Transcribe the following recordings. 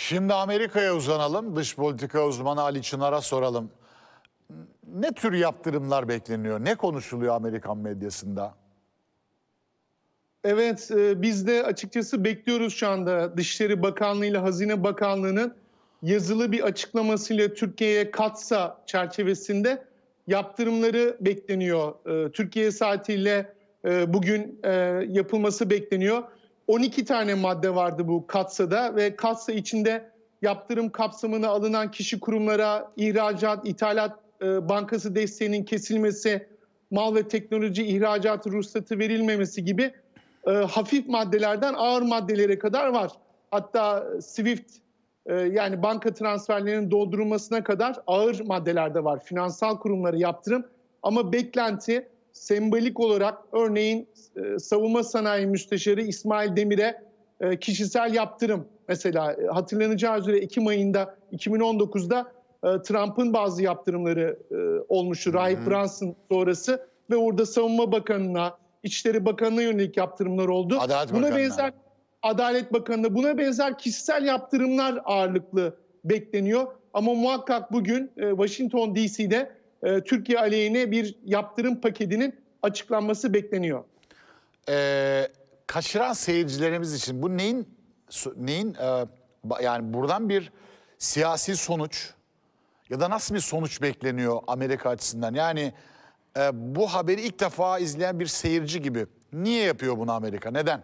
Şimdi Amerika'ya uzanalım. Dış politika uzmanı Ali Çınar'a soralım. Ne tür yaptırımlar bekleniyor? Ne konuşuluyor Amerikan medyasında? Evet, e, biz de açıkçası bekliyoruz şu anda Dışişleri Bakanlığı ile Hazine Bakanlığı'nın yazılı bir açıklamasıyla Türkiye'ye katsa çerçevesinde yaptırımları bekleniyor. E, Türkiye saatiyle e, bugün e, yapılması bekleniyor. 12 tane madde vardı bu katsada ve katsa içinde yaptırım kapsamına alınan kişi kurumlara ihracat, ithalat e, bankası desteğinin kesilmesi, mal ve teknoloji ihracatı ruhsatı verilmemesi gibi e, hafif maddelerden ağır maddelere kadar var. Hatta SWIFT e, yani banka transferlerinin doldurulmasına kadar ağır maddelerde var. Finansal kurumlara yaptırım ama beklenti sembolik olarak örneğin e, savunma sanayi müsteşarı İsmail Demir'e e, kişisel yaptırım mesela e, hatırlanacağı üzere Ekim ayında 2019'da e, Trump'ın bazı yaptırımları e, olmuştu. Rahip Brunson sonrası ve orada Savunma Bakanı'na, İçişleri Bakanı'na yönelik yaptırımlar oldu. Adalet Buna Bakanı'na. benzer Adalet Bakanı'na buna benzer kişisel yaptırımlar ağırlıklı bekleniyor. Ama muhakkak bugün e, Washington DC'de e, Türkiye aleyhine bir yaptırım paketinin açıklanması bekleniyor. Ee, kaçıran seyircilerimiz için bu neyin neyin e, yani buradan bir siyasi sonuç ya da nasıl bir sonuç bekleniyor Amerika açısından? Yani e, bu haberi ilk defa izleyen bir seyirci gibi niye yapıyor bunu Amerika? Neden?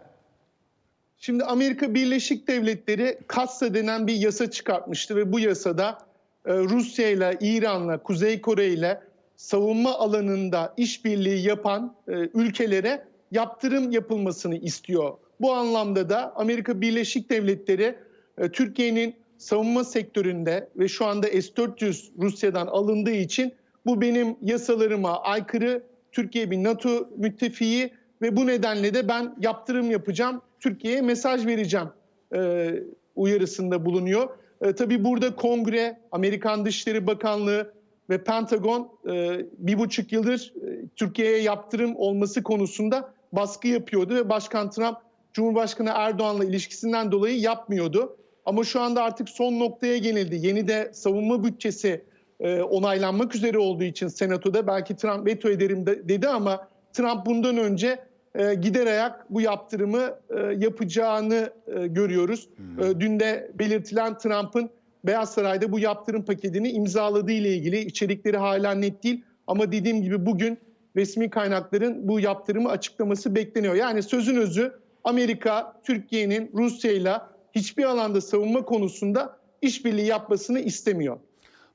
Şimdi Amerika Birleşik Devletleri Katsa denen bir yasa çıkartmıştı ve bu yasada Rusya ile, İran'la, Kuzey Kore ile savunma alanında işbirliği yapan e, ülkelere yaptırım yapılmasını istiyor. Bu anlamda da Amerika Birleşik Devletleri e, Türkiye'nin savunma sektöründe ve şu anda S-400 Rusya'dan alındığı için bu benim yasalarıma aykırı. Türkiye bir NATO müttefiği ve bu nedenle de ben yaptırım yapacağım. Türkiye'ye mesaj vereceğim e, uyarısında bulunuyor. E, tabii burada Kongre, Amerikan Dışişleri Bakanlığı ve Pentagon e, bir buçuk yıldır e, Türkiye'ye yaptırım olması konusunda baskı yapıyordu ve Başkan Trump Cumhurbaşkanı Erdoğan'la ilişkisinden dolayı yapmıyordu. Ama şu anda artık son noktaya gelildi. Yeni de savunma bütçesi e, onaylanmak üzere olduğu için Senato'da belki Trump veto ederim de, dedi ama Trump bundan önce e, gider ayak bu yaptırımı e, yapacağını e, görüyoruz. E, dün de belirtilen Trump'ın Beyaz Saray'da bu yaptırım paketini imzaladığı ile ilgili içerikleri hala net değil. Ama dediğim gibi bugün resmi kaynakların bu yaptırımı açıklaması bekleniyor. Yani sözün özü Amerika Türkiye'nin Rusya ile hiçbir alanda savunma konusunda işbirliği yapmasını istemiyor.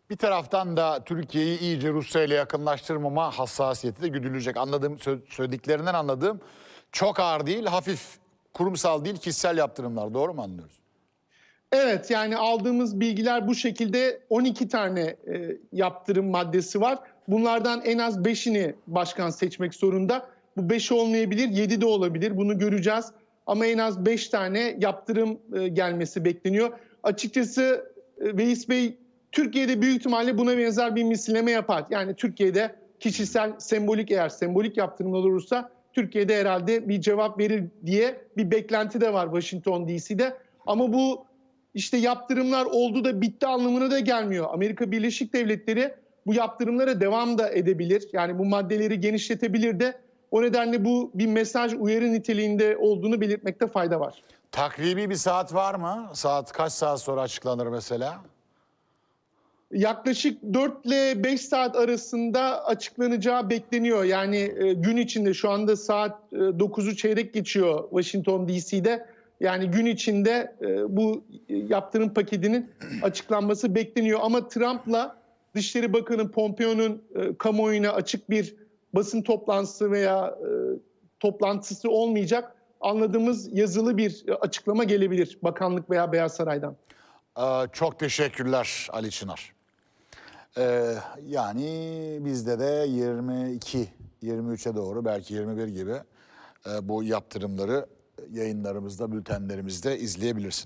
Bir taraftan da Türkiye'yi iyice Rusya ile yakınlaştırmama hassasiyeti de güdülecek. Anladığım sö- söylediklerinden anladığım çok ağır değil, hafif kurumsal değil, kişisel yaptırımlar. Doğru mu anlıyoruz? Evet yani aldığımız bilgiler bu şekilde 12 tane e, yaptırım maddesi var. Bunlardan en az 5'ini başkan seçmek zorunda. Bu 5 olmayabilir, 7 de olabilir. Bunu göreceğiz. Ama en az 5 tane yaptırım e, gelmesi bekleniyor. Açıkçası e, Veys Bey Türkiye'de büyük ihtimalle buna benzer bir misilleme yapar. Yani Türkiye'de kişisel, sembolik eğer sembolik yaptırımlar olursa Türkiye'de herhalde bir cevap verir diye bir beklenti de var Washington DC'de. Ama bu işte yaptırımlar oldu da bitti anlamına da gelmiyor. Amerika Birleşik Devletleri bu yaptırımlara devam da edebilir. Yani bu maddeleri genişletebilir de o nedenle bu bir mesaj uyarı niteliğinde olduğunu belirtmekte fayda var. Takribi bir saat var mı? Saat kaç saat sonra açıklanır mesela? Yaklaşık 4 ile 5 saat arasında açıklanacağı bekleniyor. Yani e, gün içinde şu anda saat e, 9'u çeyrek geçiyor Washington DC'de. Yani gün içinde e, bu e, yaptırım paketinin açıklanması bekleniyor. Ama Trump'la Dışişleri Bakanı Pompeo'nun e, kamuoyuna açık bir basın toplantısı veya e, toplantısı olmayacak. Anladığımız yazılı bir e, açıklama gelebilir bakanlık veya Beyaz Saray'dan. Ee, çok teşekkürler Ali Çınar. Ee, yani bizde de 22, 23'e doğru belki 21 gibi e, bu yaptırımları yayınlarımızda, bültenlerimizde izleyebilirsiniz.